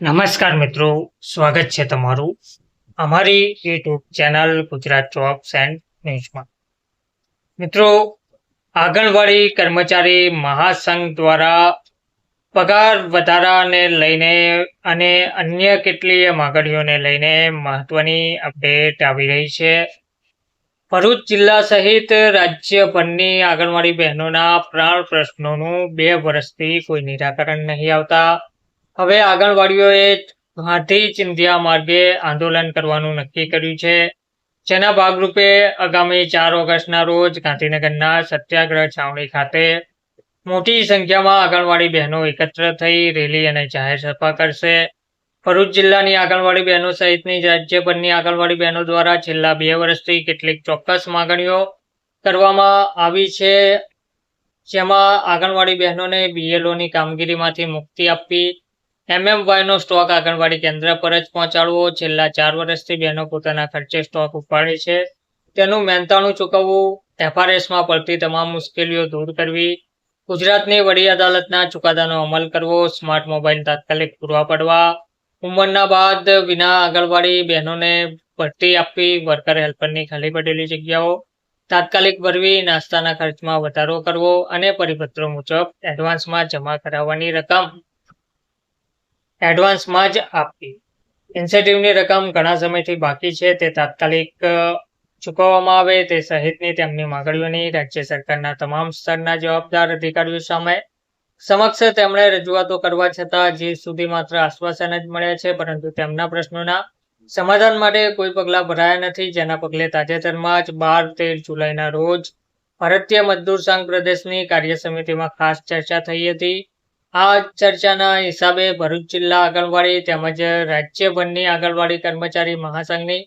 નમસ્કાર મિત્રો, સ્વાગત છે તમારું અમારી YouTube channel Gujarat jobs and ન્યૂઝમાં મિત્રો, આંગણવાડી કર્મચારી મહાસંઘ દ્વારા પગાર વધારાને લઈને અને અન્ય કેટલીય માગણીઓને લઈને મહત્વની અપડેટ આવી રહી છે. ભરૂચ જિલ્લા સહિત રાજ્યભરની આંગણવાડી બહેનોના પ્રાણ પ્રશ્નોનું બે વર્ષથી કોઈ નિરાકરણ નહીં આવતા. હવે આંગણવાડીઓએ ગાંધી ચિંધ્યા માર્ગે આંદોલન કરવાનું નક્કી કર્યું છે. જેના ભાગરૂપે આગામી ચાર ઓગસ્ટના રોજ ગાંધીનગરના સત્યાગ્રહ છાવણી ખાતે મોટી સંખ્યામાં આંગણવાડી બહેનો એકત્ર થઈ રેલી અને જાહેર સભા કરશે. ભરૂચ જિલ્લાની આંગણવાડી બહેનો સહિતની રાજ્યભરની આંગણવાડી બહેનો દ્વારા છેલ્લા બે વર્ષથી કેટલીક ચોક્કસ માગણીઓ કરવામાં આવી છે. જેમાં આંગણવાડી બહેનોને બીએલઓની કામગીરીમાંથી મુક્તિ આપવી એમએમવાયનો સ્ટોક આંગણવાડી કેન્દ્ર પર જ પહોંચાડવો. છેલ્લા ચાર વર્ષથી બહેનો પોતાના ખર્ચે સ્ટોક ઉપાડે છે. તેનું મહેનતાણું ચૂકવવું એફઆરએસમાં પડતી તમામ મુશ્કેલીઓ દૂર કરવી, ગુજરાતની વડી અદાલતના ચુકાદાનો અમલ કરવો સ્માર્ટ મોબાઈલ તાત્કાલિક પૂરવા પડવા, ઉંમરના બાદ વિના આંગણવાડી બહેનોને ભરતી આપવી વર્કર હેલ્પરની ખાલી પડેલી જગ્યાઓ, તાત્કાલિક ભરવી, નાસ્તાના ખર્ચમાં વધારો કરવો અને પરિપત્રો મુજબ એડવાન્સમાં જમા કરાવવાની રકમ. એડવાન્સમાં જ આપવી ઇન્સેન્ટિવની રકમ ઘણા સમયથી બાકી છે. તે તાત્કાલિક ચૂકવવામાં આવે તે સહિતની તેમની માગણીઓની રાજ્ય સરકારના તમામ સ્તરના જવાબદાર અધિકારીઓ સામે સમક્ષ તેમણે રજૂઆતો કરવા છતાં હજી સુધી માત્ર આશ્વાસન જ મળ્યા છે. પરંતુ તેમના પ્રશ્નોના સમાધાન માટે કોઈ પગલાં ભરાયા નથી. જેના પગલે તાજેતરમાં જ બાર તેર જુલાઈના રોજ ભારતીય મજદૂર સંઘ પ્રદેશની કાર્ય સમિતિમાં ખાસ ચર્ચા થઈ હતી. આ ચર્ચાના હિસાબે ભરૂચ જિલ્લા આંગણવાડી તેમજ રાજ્યભરની આંગણવાડી કર્મચારી મહાસંઘની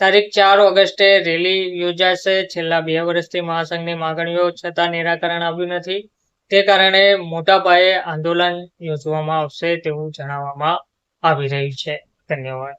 તારીખ ચાર ઓગસ્ટે રેલી યોજાશે. છેલ્લા બે વર્ષથી મહાસંઘની માગણીઓ છતાં નિરાકરણ આવ્યું નથી. તે કારણે મોટા પાયે આંદોલન યોજવામાં આવશે તેવું જણાવવામાં આવી રહ્યું છે. ધન્યવાદ.